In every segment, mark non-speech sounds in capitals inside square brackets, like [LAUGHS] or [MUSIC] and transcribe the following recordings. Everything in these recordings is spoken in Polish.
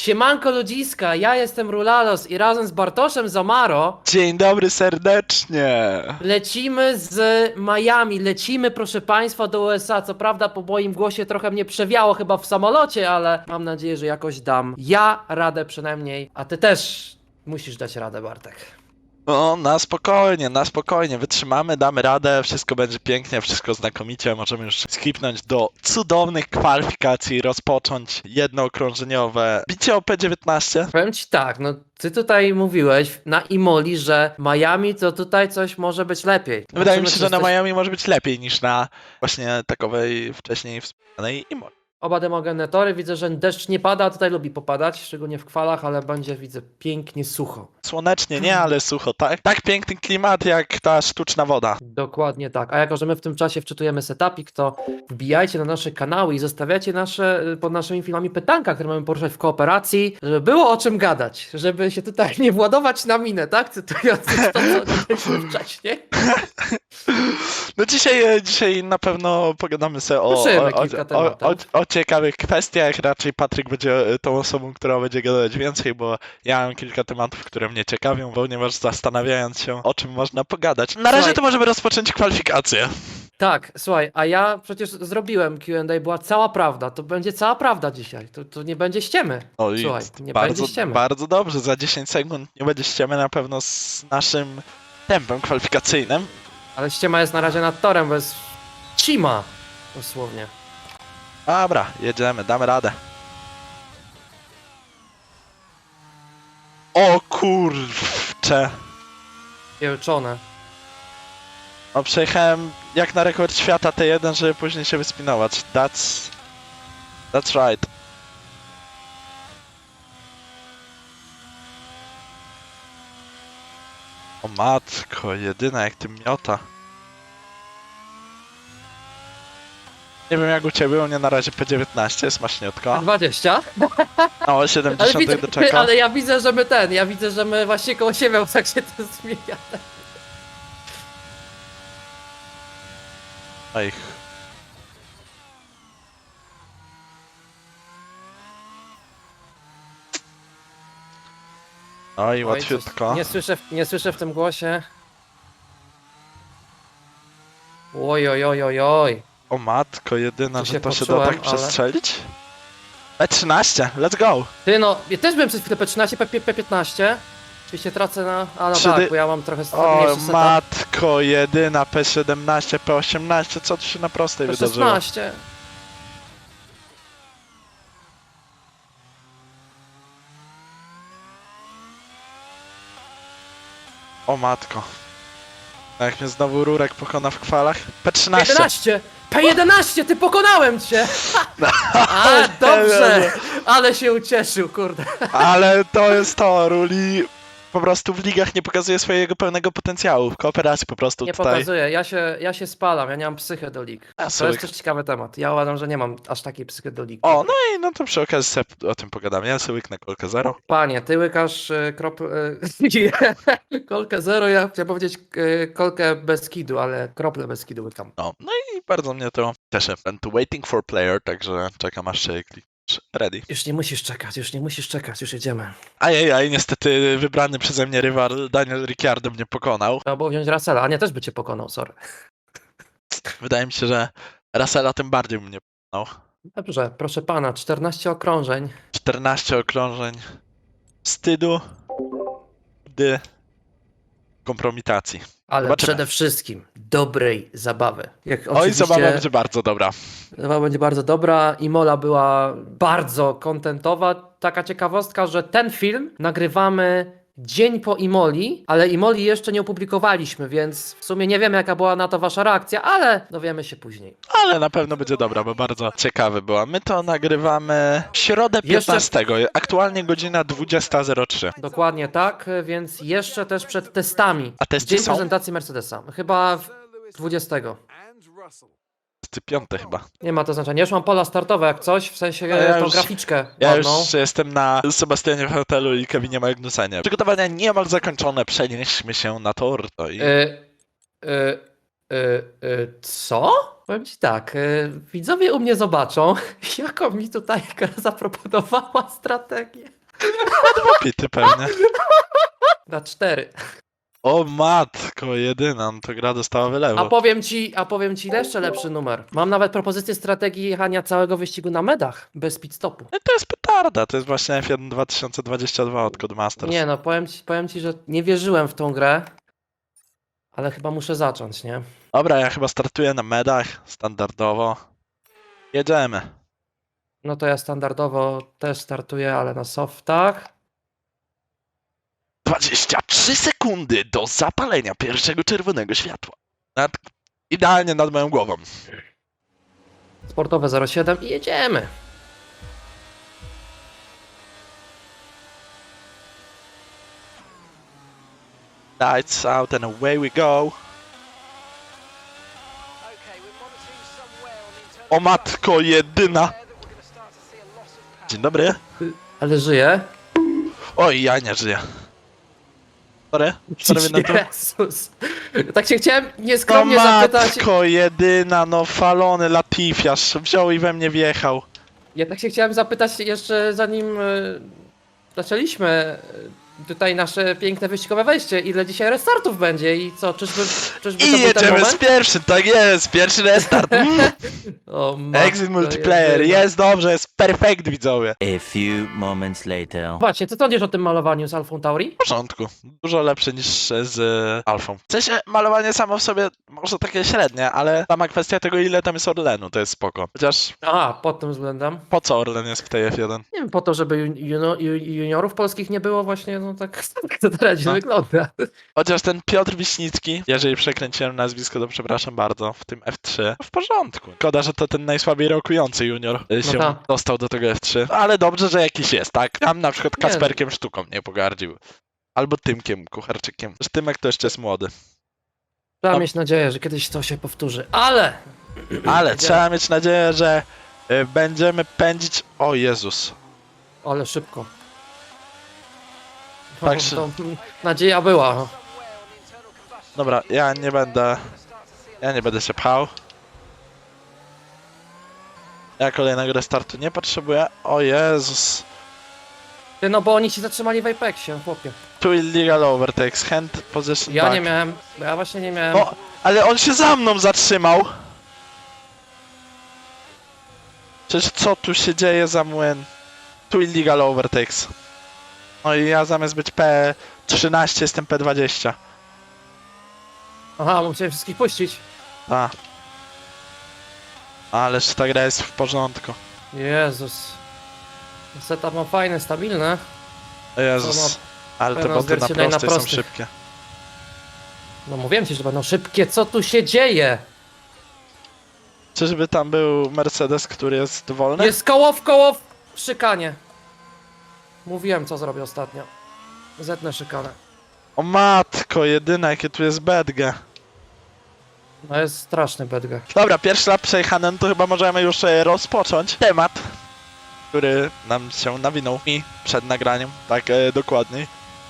Siemanko ludziska, ja jestem Rulalos i razem z Bartoszem Zamaro Dzień dobry serdecznie. lecimy z Miami, lecimy proszę państwa do USA. Co prawda po moim głosie trochę mnie przewiało chyba w samolocie, ale mam nadzieję, że jakoś dam ja radę przynajmniej, a ty też musisz dać radę Bartek. No, na spokojnie, na spokojnie. Wytrzymamy, damy radę, wszystko będzie pięknie, wszystko znakomicie. Możemy już skipnąć do cudownych kwalifikacji, rozpocząć jednookrążeniowe bicie o P19. Powiem ci tak, no ty tutaj mówiłeś na Imoli, że Miami to tutaj coś może być lepiej. Wydaje mi się, że na jesteś- Miami może być lepiej niż na właśnie takowej wcześniej wspomnianej Imoli. Oba demogeneratory, widzę, że deszcz nie pada, a tutaj lubi popadać, szczególnie w kwalach, ale będzie, widzę, pięknie sucho. Słonecznie nie, ale sucho, tak? Tak piękny klimat jak ta sztuczna woda. Dokładnie tak. A jako, że my w tym czasie wczytujemy setupik, to wbijajcie na nasze kanały i zostawiacie nasze, y, pod naszymi filmami pytanka, które mamy poruszać w kooperacji, żeby było o czym gadać, żeby się tutaj nie władować na minę, tak? Cytując to, co [LAUGHS] wcześniej. No dzisiaj, e, dzisiaj na pewno pogadamy sobie o, o, o, o ciekawych kwestiach. Raczej Patryk będzie e, tą osobą, która będzie gadać więcej, bo ja mam kilka tematów, które mnie ciekawią, ponieważ zastanawiając się, o czym można pogadać. Na razie Słuchaj. to możemy rozpocząć kwalifikację. Tak, słuchaj, a ja przecież zrobiłem Q&A, była cała prawda, to będzie cała prawda dzisiaj, to, to nie będzie ściemy. No i Słuchaj, nie bardzo, będzie ściemy. bardzo dobrze, za 10 sekund nie będzie ściemy na pewno z naszym tempem kwalifikacyjnym. Ale ściema jest na razie nad torem, bo jest cima, dosłownie. Dobra, jedziemy, damy radę. O kurcze. Pielczone. No przejechałem jak na rekord świata T1, żeby później się wyspinować. That's... That's right. O matko, jedyna jak ty miota. Nie wiem jak u ciebie, u mnie na razie P19 jest maśniutko. 20? No, Ale, 70 widzę, do czeka. ale ja widzę, że my ten, ja widzę, że my właśnie koło siebie tak się to zmienia. Oj. Oj, Oj, łatwiutko. Nie słyszę, w- nie słyszę w tym głosie. Oj, oj, oj, oj, oj. O matko, jedyna, Tu że się to się da poczułem, tak ale- przestrzelić? E13, let's go! Ty no, ja też byłem przez chwilę P13, P, P15. Oczywiście tracę na... A no Trzy tak, dy- bo ja mam trochę O setup. matko, jedyna P17, P18, co tu się na prostej wydarzyło? P16. O matko. Jak mnie znowu Rurek pokona w kwalach? P13! P11! P11, ty pokonałem cię! [LAUGHS] A, dobrze! Ale się ucieszył, kurde. Ale to jest to, Ruli po prostu w ligach nie pokazuje swojego pełnego potencjału. W kooperacji po prostu Nie tutaj. pokazuję, ja się, ja się spalam, ja nie mam psychę do lig. A, To jest też ciekawy temat. Ja uważam, że nie mam aż takiej psychy do lig. O, no i no to przy okazji sobie o tym pogadam. Ja sobie łyknę kolkę zero. Panie, ty łykasz y, krop... Y, [LAUGHS] kolkę zero, ja chciałem powiedzieć y, kolkę bez kidu, ale krople bez kidu łykam. No, no i bardzo mnie to cieszy. And waiting for player, także czekam aż się klikniesz. Ready. Już nie musisz czekać, już nie musisz czekać, już jedziemy. Ajajaj, niestety wybrany przeze mnie rywal Daniel Ricciardo mnie pokonał. Trzeba było wziąć Russella, a nie, też by cię pokonał, sorry. [LAUGHS] Wydaje mi się, że Russella tym bardziej mnie pokonał. Dobrze, proszę pana, 14 okrążeń. 14 okrążeń wstydu, gdy kompromitacji. Ale Zobaczymy. przede wszystkim dobrej zabawy. Jak Oj, oczywiście zabawa będzie bardzo dobra. zabawa będzie bardzo dobra. Imola była bardzo kontentowa. Taka ciekawostka, że ten film nagrywamy dzień po Imoli, ale Imoli jeszcze nie opublikowaliśmy, więc w sumie nie wiem jaka była na to wasza reakcja, ale dowiemy się później. Ale na pewno będzie dobra, bo bardzo ciekawy była. My to nagrywamy w środę Jeszcze- 15. Aktualnie godzina 20.03. Dokładnie tak, więc jeszcze też przed testami. A testy Dzień są? prezentacji Mercedesa. Chyba w 20. 25 chyba. Nie ma to znaczenia. Już mam pola startowe jak coś, w sensie A ja tą już- graficzkę Ja ładną. już jestem na Sebastianie Hotelu i Kevinie Magnusenie. Przygotowania niemal zakończone, przenieśmy się na tor. To i... Y, y, Y, y, co? Powiem ci tak, y, widzowie u mnie zobaczą, [LAUGHS] jaką mi tutaj gra zaproponowała strategię. Pity pewnie. Na cztery. O matko, jedyna, no to gra dostała A wylewu. powiem ci, a powiem ci jeszcze lepszy numer. Mam nawet propozycję strategii jechania całego wyścigu na medach, bez pit stopu. No to jest petarda, to jest właśnie F1 2022 od Codemasters. Nie no, powiem ci, powiem ci, że nie wierzyłem w tą grę, ale chyba muszę zacząć, nie? Dobra, ja chyba startuję na medach, standardowo. Jedziemy. No to ja standardowo też startuję, ale na softach. 23 sekundy do zapalenia pierwszego czerwonego światła. Nad... Idealnie nad moją głową. Sportowe 07 i jedziemy. Lights out and away we go. O matko jedyna! Dzień dobry. Ale żyję. Oj, ja nie żyję. Sorry, sorry [LAUGHS] na to. Jezus. Tak się chciałem No nieskromnie zapytać. matko jedyna, no falony Latifiarz wziął i we mnie wjechał. Ja tak się chciałem zapytać jeszcze zanim e, zaczęliśmy e, tutaj nasze piękne wyścigowe wejście, ile dzisiaj restartów będzie i co, czyżby, czyżby I to był ten jedziemy z pierwszym, tak jest, pierwszy restart. [LAUGHS] Mm. O, matko Exit multiplayer, jedyna. jest dobrze, jest perfekt widzowie. A few moments later. Właśnie, co sądzisz o tym malowaniu z Alfą Tauri? W porządku, dużo lepsze niż z e, Alfą. W sensie malowanie samo w sobie może takie średnie, ale sama kwestia tego ile tam jest Orlenu, to jest spoko. Chociaż A, pod tym względem. po co Orlen jest w tej F1? Nie wiem, po to, żeby jun- juno, ju- juniorów polskich nie było właśnie, no tak, [LAUGHS] tak to teraz No. wygląda. Chociaż ten Piotr Wiśnicki, jeżeli przekręciłem nazwisko, to przepraszam bardzo, w tym F3, w porządku. Szkoda, że to ten najsłabiej rokujący junior y, się tak. dostał do tego F3, ale dobrze, że jakiś jest, tak? Tam na przykład Nie. Kasperkiem Sztuką nie pogardził. Albo Tymkiem Kucharczykiem. Zresztą Tymek to jeszcze jest młody. Trzeba No. mieć nadzieję, że kiedyś to się powtórzy, ale... [CLEARS THROAT] Ale trzeba mieć nadzieję, że y, będziemy pędzić... O Jezus. Ale szybko. Tak No, się- to, nadzieja była. Dobra, ja nie będę... Ja nie będę się pchał. Ja kolejnego restartu nie potrzebuję. O Jezus. Ty, no bo oni się zatrzymali w Apexie, chłopie. Two illegal overtakes, hand position Ja back. nie miałem, ja właśnie nie miałem. No, ale on się za mną zatrzymał. Przecież co tu się dzieje za młyn? Two illegal overtakes. No i ja zamiast być P13 jestem P20. Aha, musiałem wszystkich puścić. A. Ależ ta gra jest w porządku. Jezus. Setup ma fajne, stabilne. Jezus. Ale te boty na odzwierciedlenie na prostej są prostych. szybkie. No mówiłem ci, że będą szybkie. Co tu się dzieje? Czyżby tam był Mercedes, który jest wolny? Jest koło w koło w szykanie. Mówiłem, co zrobię ostatnio. Zetnę szykanę. O matko, jedyna jakie tu jest bedge. No jest straszny bedgę. Dobra, pierwszy lap przejechany, no to chyba możemy już e, rozpocząć temat, który nam się nawinął mi przed nagraniem, tak e, dokładniej.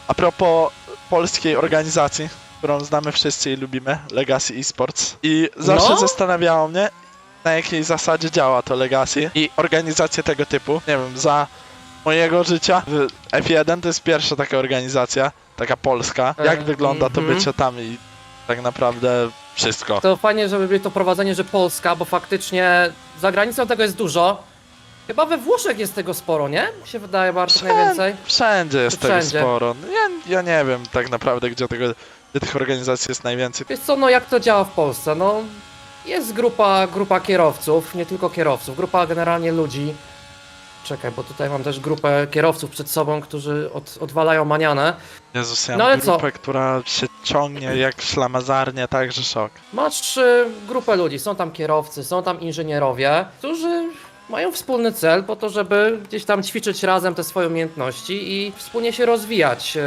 A propos polskiej organizacji, którą znamy wszyscy i lubimy, Legacy Esports. I zawsze No. zastanawiało mnie, na jakiej zasadzie działa to Legacy i organizacje tego typu. Nie wiem, za mojego życia w F1 to jest pierwsza taka organizacja, taka polska. Jak wygląda to mhm. bycie tam i tak naprawdę wszystko. To fajnie, żeby było to prowadzenie, że Polska, bo faktycznie za granicą tego jest dużo. Chyba we Włoszech jest tego sporo, nie? Mi się wydaje Wszędzie. najwięcej. Wszędzie jest To tego wszędzie. sporo. No Ja, ja nie wiem tak naprawdę, gdzie, tego, gdzie tych organizacji jest najwięcej. Wiesz co, no jak to działa w Polsce? No jest grupa, grupa kierowców, nie tylko kierowców, grupa generalnie ludzi. Czekaj, bo tutaj mam też grupę kierowców przed sobą, którzy od, odwalają manianę. Jezus, ja No mam ale co? grupę, która się ciągnie jak szlamazarnie, także szok. Masz y, grupę ludzi, są tam kierowcy, są tam inżynierowie, którzy mają wspólny cel po to, żeby gdzieś tam ćwiczyć razem te swoje umiejętności i wspólnie się rozwijać. Y,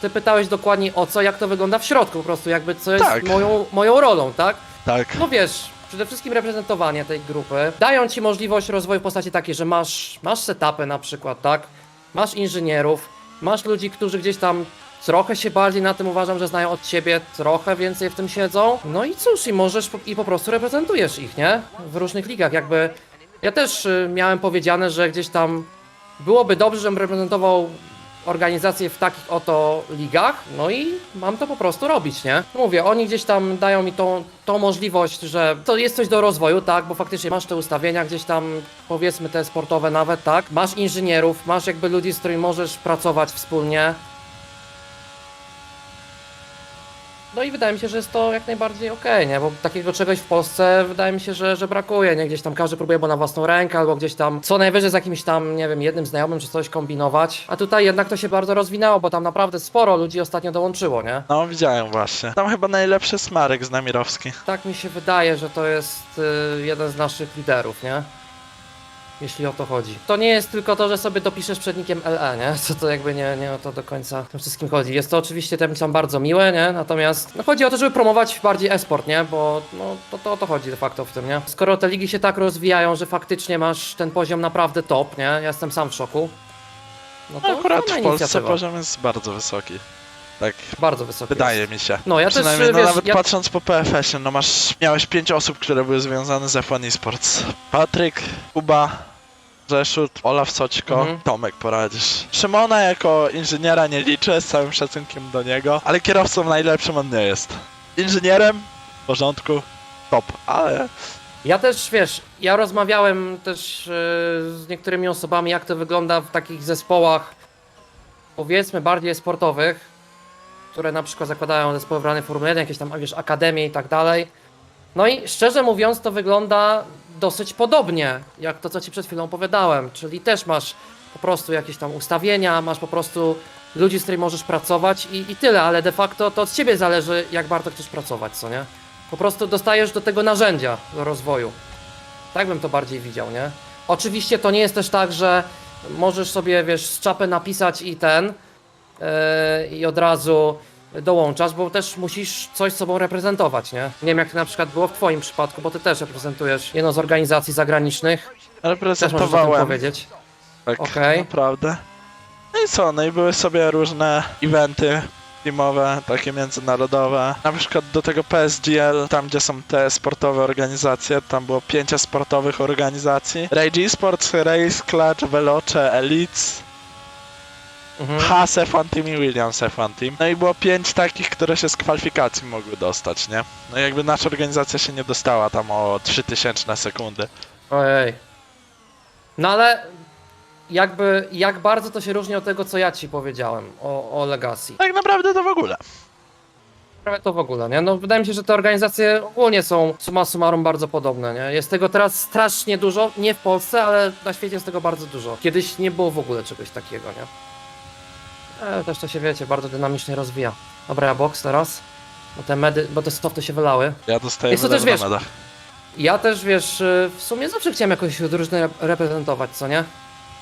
Ty pytałeś dokładnie o co, jak to wygląda w środku, po prostu jakby co jest Tak. moją, moją rolą, tak? Tak. No wiesz, przede wszystkim reprezentowanie tej grupy dają ci możliwość rozwoju w postaci takiej, że masz, masz setupy na przykład, tak? Masz inżynierów, masz ludzi, którzy gdzieś tam trochę się bardziej na tym uważam, że znają od ciebie, trochę więcej w tym siedzą. No i cóż, i możesz po, i po prostu reprezentujesz ich, nie? W różnych ligach, jakby. Ja też y, miałem powiedziane, że gdzieś tam byłoby dobrze, żebym reprezentował organizacje w takich oto ligach, no i mam to po prostu robić, nie? Mówię, oni gdzieś tam dają mi tą, tą możliwość, że to jest coś do rozwoju, tak, bo faktycznie masz te ustawienia gdzieś tam, powiedzmy te sportowe nawet, tak, masz inżynierów, masz jakby ludzi, z którymi możesz pracować wspólnie. No i wydaje mi się, że jest to jak najbardziej okej, nie? Bo takiego czegoś w Polsce wydaje mi się, że, że brakuje, nie? Gdzieś tam każdy próbuje, bo na własną rękę, albo gdzieś tam co najwyżej z jakimś tam, nie wiem, jednym znajomym czy coś kombinować. A tutaj jednak to się bardzo rozwinęło, bo tam naprawdę sporo ludzi ostatnio dołączyło, nie? No, widziałem właśnie. Tam chyba najlepszy Smarek z Namirowski. Tak mi się wydaje, że to jest y, jeden z naszych liderów, nie? Jeśli o to chodzi. To nie jest tylko to, że sobie dopiszesz przednikiem LE, nie? Co to jakby nie, nie o to do końca tym wszystkim chodzi. Jest to oczywiście tym są bardzo miłe, nie? Natomiast no, chodzi o to, żeby promować bardziej e-sport, nie? Bo no, to, to o to chodzi de facto w tym, nie? Skoro te ligi się tak rozwijają, że faktycznie masz ten poziom naprawdę top, nie? Ja jestem sam w szoku. No to akurat fajna w Polsce inicjatywa. poziom jest bardzo wysoki. Tak, Bardzo wysoki. wydaje mi się. No ja też, Przynajmniej, no wiesz, nawet ja... patrząc po PFS-ie, no masz, miałeś pięć osób, które były związane z F1 Esports. Patryk, Kuba, Rzeszut, Olaf Soćko, Mhm. Tomek poradzisz. Szymona jako inżyniera nie liczę, z całym szacunkiem do niego, ale kierowcą najlepszym on nie jest. Inżynierem, w porządku, top, ale Ja też, wiesz, ja rozmawiałem też e, z niektórymi osobami, jak to wygląda w takich zespołach, powiedzmy, bardziej sportowych, które na przykład zakładają zespoły w ranej Formuły 1, jakieś tam, wiesz, akademie i tak dalej. No i szczerze mówiąc, to wygląda dosyć podobnie, jak to, co ci przed chwilą opowiadałem, czyli też masz po prostu jakieś tam ustawienia, masz po prostu ludzi, z którymi możesz pracować i, i tyle, ale de facto to od ciebie zależy, jak bardzo chcesz pracować, co nie? Po prostu dostajesz do tego narzędzia do rozwoju. Tak bym to bardziej widział, nie? Oczywiście to nie jest też tak, że możesz sobie, wiesz, z czapy napisać i ten yy, i od razu dołączasz, bo też musisz coś sobą reprezentować, nie? Nie wiem jak to na przykład było w twoim przypadku, bo ty też reprezentujesz jedną z organizacji zagranicznych. Też możesz o tym reprezentowałem powiedzieć. tak Okej. naprawdę. No i co, no i były sobie różne eventy teamowe, takie międzynarodowe. Na przykład do tego PSGL, tam gdzie są te sportowe organizacje, tam było pięć sportowych organizacji. Rage Esports, Race, Clutch, Veloce, Elites, Mhm. Haas F1 Team i Williams F1 Team. No i było pięć takich, które się z kwalifikacji mogły dostać, nie? No i jakby nasza organizacja się nie dostała tam o 3000 na sekundy. Ojej. No ale jakby, jak bardzo to się różni od tego, co ja ci powiedziałem o, o Legacy. Tak naprawdę to w ogóle. Prawie to w ogóle, nie? No wydaje mi się, że te organizacje ogólnie są summa summarum bardzo podobne, nie? Jest tego teraz strasznie dużo, nie w Polsce, ale na świecie jest tego bardzo dużo. Kiedyś nie było w ogóle czegoś takiego, nie? E, też to się, wiecie, bardzo dynamicznie rozwija. Dobra, ja box teraz, bo te medy, bo te softy się wylały. Ja dostaję Jest to też, medal wiesz, na medach. Ja też, wiesz, y, w sumie zawsze chciałem jakoś drużynę rep- reprezentować, co nie?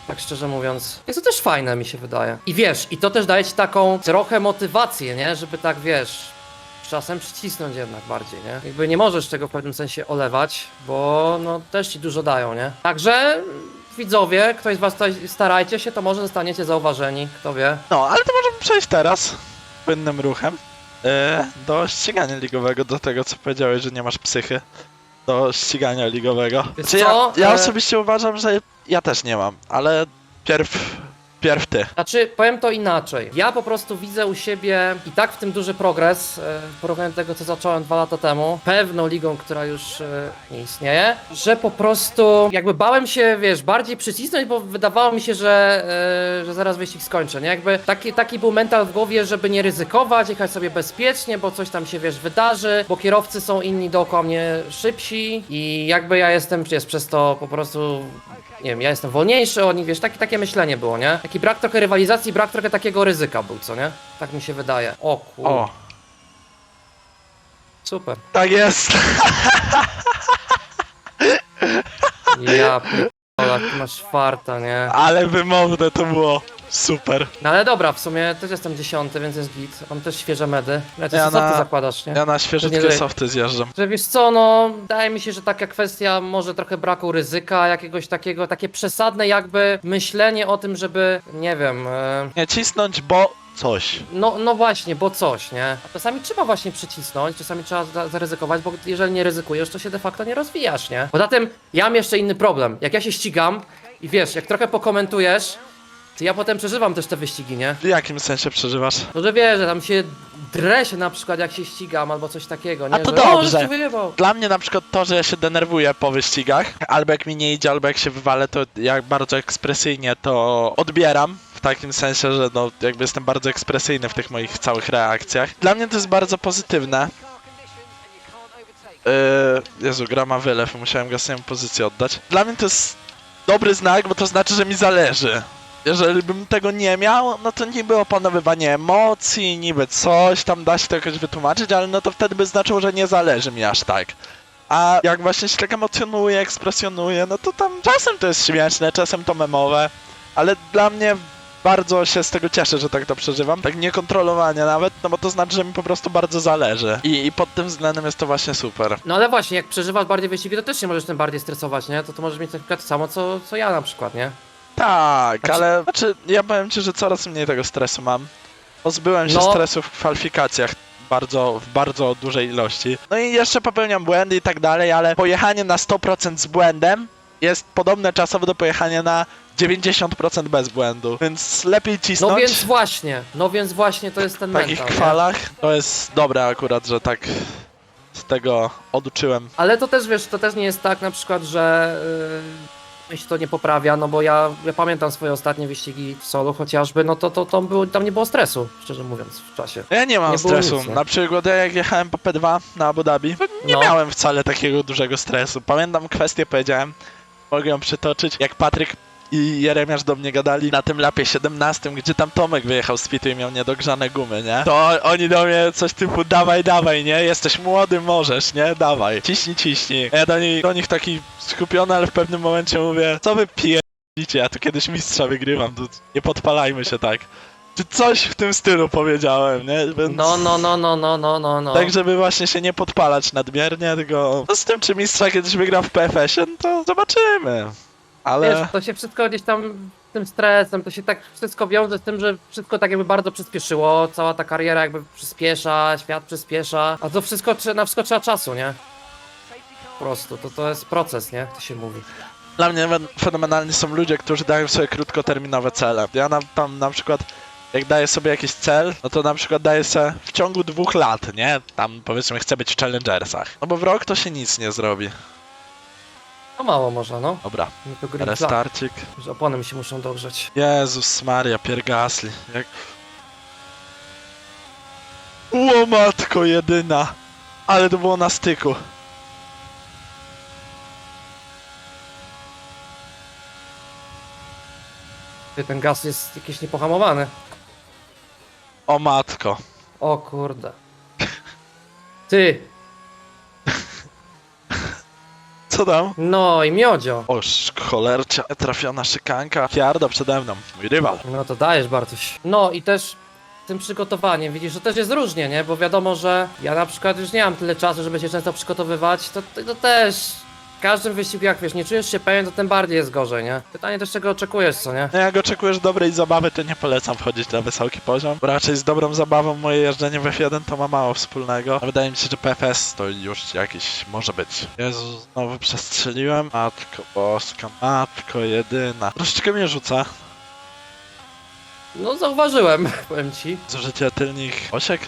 Tak szczerze mówiąc. Jest to też fajne, mi się wydaje. I wiesz, i to też daje ci taką trochę motywację, nie? Żeby tak, wiesz, czasem przycisnąć jednak bardziej, nie? Jakby nie możesz tego w pewnym sensie olewać, bo no też ci dużo dają, nie? Także widzowie, ktoś z was tutaj starajcie się, to może zostaniecie zauważeni, kto wie. No, ale to możemy przejść teraz płynnym ruchem e, do ścigania ligowego, do tego co powiedziałeś, że nie masz psychy. Do ścigania ligowego. Wiesz Czy ja, co? ja E- osobiście uważam, że ja też nie mam, ale pierw, pierw ty. Znaczy, powiem to inaczej. Ja po prostu widzę u siebie i tak w tym duży progres e, w porównaniu do tego, co zacząłem dwa lata temu, pewną ligą, która już e, nie istnieje, że po prostu jakby bałem się, wiesz, bardziej przycisnąć, bo wydawało mi się, że, e, że zaraz wyścig skończę, nie? Jakby taki, taki był mental w głowie, żeby nie ryzykować, jechać sobie bezpiecznie, bo coś tam się, wiesz, wydarzy, bo kierowcy są inni dookoła mnie szybsi i jakby ja jestem, wiesz, przez to po prostu nie wiem, ja jestem wolniejszy od nich, wiesz, takie, takie myślenie było, nie? Taki brak trochę rywalizacji, brak trochę takiego ryzyka był, co nie? Tak mi się wydaje. O kur... O, super. tak jest. Ja ty masz farta, nie? Ale wymowne to było. Super. No ale dobra, w sumie też jestem dziesiąty, więc jest git. Mam też świeże medy. Ja, ty Ja ja co na- ty zakładasz, nie? Ja na świeżutkie nie- softy zjeżdżam. Że wiesz co, no, wydaje mi się, że taka kwestia może trochę braku ryzyka, jakiegoś takiego, takie przesadne jakby myślenie o tym, żeby, nie wiem, e, Nie cisnąć, bo coś. No, no właśnie, bo coś, nie? A czasami trzeba właśnie przycisnąć, czasami trzeba za- zaryzykować, bo jeżeli nie ryzykujesz, to się de facto nie rozwijasz, nie? Poza tym, ja mam jeszcze inny problem. Jak ja się ścigam i wiesz, jak trochę pokomentujesz, ja potem przeżywam też te wyścigi, nie? W jakim sensie przeżywasz? No, że wiesz, że tam się drę się na przykład, jak się ścigam, albo coś takiego, nie? A to że, dobrze. O, wyjebał. Dla mnie na przykład to, że ja się denerwuję po wyścigach, albo jak mi nie idzie, albo jak się wywalę, to jak bardzo ekspresyjnie to odbieram. W takim sensie, że no jakby jestem bardzo ekspresyjny w tych moich całych reakcjach. Dla mnie to jest bardzo pozytywne. Yy, Jezu, gra ma wylew, musiałem go swoją pozycję oddać. Dla mnie to jest dobry znak, bo to znaczy, że mi zależy. Jeżeli bym tego nie miał, no to niby opanowywanie emocji, niby coś, tam da się to jakoś wytłumaczyć, ale no to wtedy by znaczyło, że nie zależy mi aż tak. A jak właśnie się tak emocjonuję, ekspresjonuję, no to tam czasem to jest śmieszne, czasem to memowe, ale dla mnie bardzo się z tego cieszę, że tak to przeżywam, tak niekontrolowanie nawet, no bo to znaczy, że mi po prostu bardzo zależy. I, i pod tym względem jest to właśnie super. No ale właśnie, jak przeżywasz bardziej wyścigi, to też się możesz tym bardziej stresować, nie? To to możesz mieć na przykład samo, co, co ja na przykład, nie? Tak, Znaczy- ale znaczy, ja powiem ci, że coraz mniej tego stresu mam. Pozbyłem się No. stresu w kwalifikacjach bardzo, w bardzo dużej ilości. No i jeszcze popełniam błędy i tak dalej, ale pojechanie na 100% z błędem jest podobne czasowo do pojechania na 90% bez błędu, więc lepiej cisnąć No więc właśnie, no więc właśnie to jest ten w takich mental, nie? kwalach. To jest dobre akurat, że tak z tego oduczyłem. Ale to też wiesz, to też nie jest tak na przykład, że yy, mi się to nie poprawia, no bo ja, ja pamiętam swoje ostatnie wyścigi w solo chociażby, no to, to, to było, tam nie było stresu, szczerze mówiąc, w czasie. Ja nie mam Nie było stresu. nic, nie? na przykład ja jak jechałem po P2 na Abu Dhabi, to nie No. miałem wcale takiego dużego stresu. Pamiętam kwestię, powiedziałem, mogę ją przytoczyć, jak Patryk i Jeremiasz do mnie gadali na tym lapie 17, gdzie tam Tomek wyjechał z fitu i miał niedogrzane gumy, nie? To oni do mnie coś typu dawaj, dawaj, nie? Jesteś młody, możesz, nie? Dawaj. Ciśnij, ciśnij. Ja do nich, do nich taki skupiony, ale w pewnym momencie mówię, co wy pierdolicie, ja tu kiedyś mistrza wygrywam, to nie podpalajmy się tak. Czy coś w tym stylu powiedziałem, nie? Więc... No, no, no, no, no, no, no, no. Tak, żeby właśnie się nie podpalać nadmiernie, tylko no z tym, czy mistrza kiedyś wygra w PFS-ie, no to zobaczymy. Ale Wiesz, to się wszystko gdzieś tam tym stresem, to się tak wszystko wiąże z tym, że wszystko tak jakby bardzo przyspieszyło, cała ta kariera jakby przyspiesza, świat przyspiesza, a to wszystko, na wszystko trzeba czasu, nie? Po prostu, to, to jest proces, nie? Jak to się mówi. dla mnie fen- fenomenalni są ludzie, którzy dają sobie krótkoterminowe cele. Ja na, tam na przykład, jak daję sobie jakiś cel, no to na przykład daję sobie w ciągu dwóch lat, nie? Tam powiedzmy chcę być w Challengersach. No bo w rok to się nic nie zrobi. No mało można, no. Dobra, Nie to green flag, restarcik. że opony mi się muszą dogrzeć. Jezus Maria, piergasli. Jak... Ło matko jedyna. Ale to było na styku. Ty, Ten gaz jest jakiś niepohamowany. O matko. O kurde. Ty, Co tam? no i miodzio. O cholercia, trafiona szykanka. Kiarda przede mną, mój rywal. No to dajesz Bartuś. No i też tym przygotowaniem, widzisz, że też jest różnie, nie? Bo wiadomo, że ja na przykład już nie mam tyle czasu, żeby się często przygotowywać, to, to, to też w każdym wyścigu, jak wiesz, nie czujesz się pewien, to tym bardziej jest gorzej, nie? Pytanie też czego oczekujesz, co nie? No jak oczekujesz dobrej zabawy, to nie polecam wchodzić na wysoki poziom. Bo raczej z dobrą zabawą moje jeżdżenie w F1 to ma mało wspólnego. A wydaje mi się, że PFS to już jakiś może być. Jezu, znowu przestrzeliłem. Matko boska, matko jedyna. Troszeczkę mnie rzuca. No zauważyłem, [LAUGHS] powiem ci. Zużycie tylnych osiek.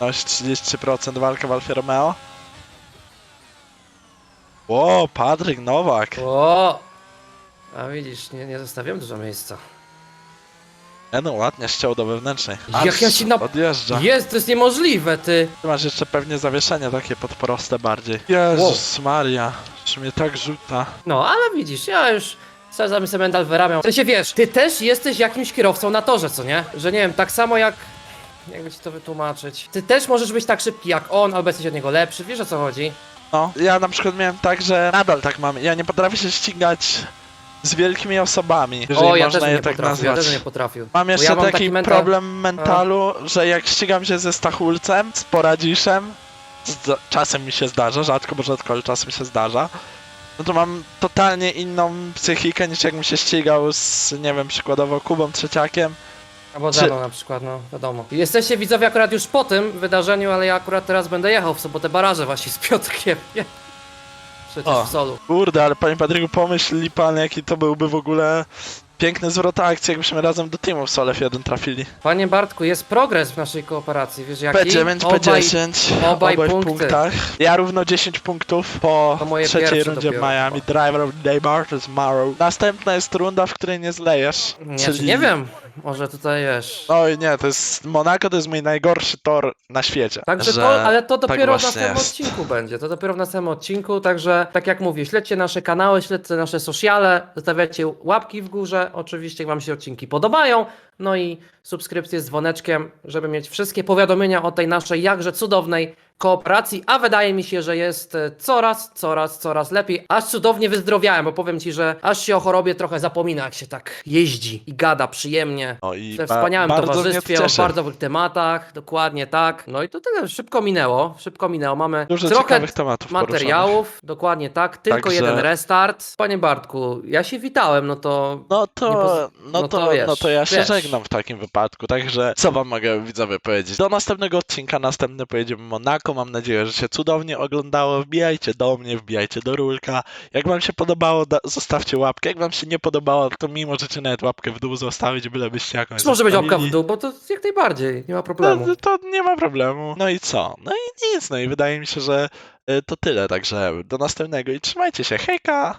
Noś 33% walka w Alfie Romeo. Ło, Patryk Nowak. O! A widzisz, nie, nie zostawiłem dużo miejsca. E no, ładnie ściął do wewnętrznej. Jak ja się na- Odjeżdża. Jest, to jest niemożliwe, ty! Ty masz jeszcze pewnie zawieszenie takie pod proste bardziej. Jezus Maria, czy mnie tak rzuta. No, ale widzisz, ja już Sezam sobie medal wyramiał. W sensie wiesz, ty też jesteś jakimś kierowcą na torze, co nie? Że nie wiem, tak samo jak... Jakby ci to wytłumaczyć. Ty też możesz być tak szybki jak on, albo jesteś od niego lepszy, wiesz o co chodzi? No, ja na przykład miałem tak, że nadal tak mam. Ja nie potrafię się ścigać z wielkimi osobami, jeżeli o, ja można też je nie tak potrafił, ja nazwać. też nie potrafił. Mam jeszcze ja mam taki, taki mental- problem mentalu, że jak ścigam się ze Stachulcem, z Poradziszem, z, czasem mi się zdarza, rzadko, bo rzadko, ale czasem się zdarza, no to mam totalnie inną psychikę niż jakbym się ścigał z, nie wiem, przykładowo Kubą Trzeciakiem, Albo Czy- ze mną na przykład, no wiadomo. Jesteście widzowie akurat już po tym wydarzeniu, ale ja akurat teraz będę jechał w sobotę baraże właśnie z Piotrkiem. Nie. Przecież O. w solu. Kurde, ale panie Patryku, pomyśl pan, jaki to byłby w ogóle piękny zwrot akcji, jakbyśmy razem do teamów Solef 1 trafili. Panie Bartku, jest progres w naszej kooperacji, wiesz jaki? P9, Obaj- P10, obaj w punkty. punktach. Ja równo 10 punktów po To moje trzeciej pierwsze rundzie w dopiero. Miami. Driver of the day bar to tomorrow. Następna jest runda, w której nie zlejesz. Nie, czy nie wiem, może tutaj wiesz. Oj nie, to jest Monaco to jest mój najgorszy tor na świecie. Także Że to, ale to tak dopiero w właśnie następnym jest. odcinku będzie. To dopiero w następnym odcinku, także tak jak mówię, śledźcie nasze kanały, śledźcie nasze sociale, zostawiacie łapki w górze, oczywiście jak wam się odcinki podobają, no i subskrypcje z dzwoneczkiem, żeby mieć wszystkie powiadomienia o tej naszej jakże cudownej kooperacji, a wydaje mi się, że jest e, coraz, coraz, coraz lepiej. Aż cudownie wyzdrowiałem, bo powiem ci, że aż się o chorobie trochę zapomina, jak się tak jeździ i gada przyjemnie. O, i We ba- wspaniałym bardzo mnie to towarzystwie, o cieszy. bardzo tematach, dokładnie tak. No i to tyle, szybko minęło, szybko minęło. Mamy Dużo trochę ciekawych tematów materiałów, dokładnie tak, tylko Także- jeden restart. Panie Bartku, ja się witałem, no to No to, poz- no, no to, to wiesz, no to ja się wiesz. żegnam w takim wypadku, także co wam mogę widzowie powiedzieć? Do następnego odcinka, następny pojedziemy Monako, mam nadzieję, że się cudownie oglądało, wbijajcie do mnie, wbijajcie do Rulka, jak wam się podobało, zostawcie łapkę, jak wam się nie podobało, to mi możecie nawet łapkę w dół zostawić, bylebyście jakąś może być łapka w dół, bo to jak najbardziej, nie ma problemu. No, to nie ma problemu. No i co? No i nic, no i wydaje mi się, że y, to tyle, także do następnego i trzymajcie się, hejka!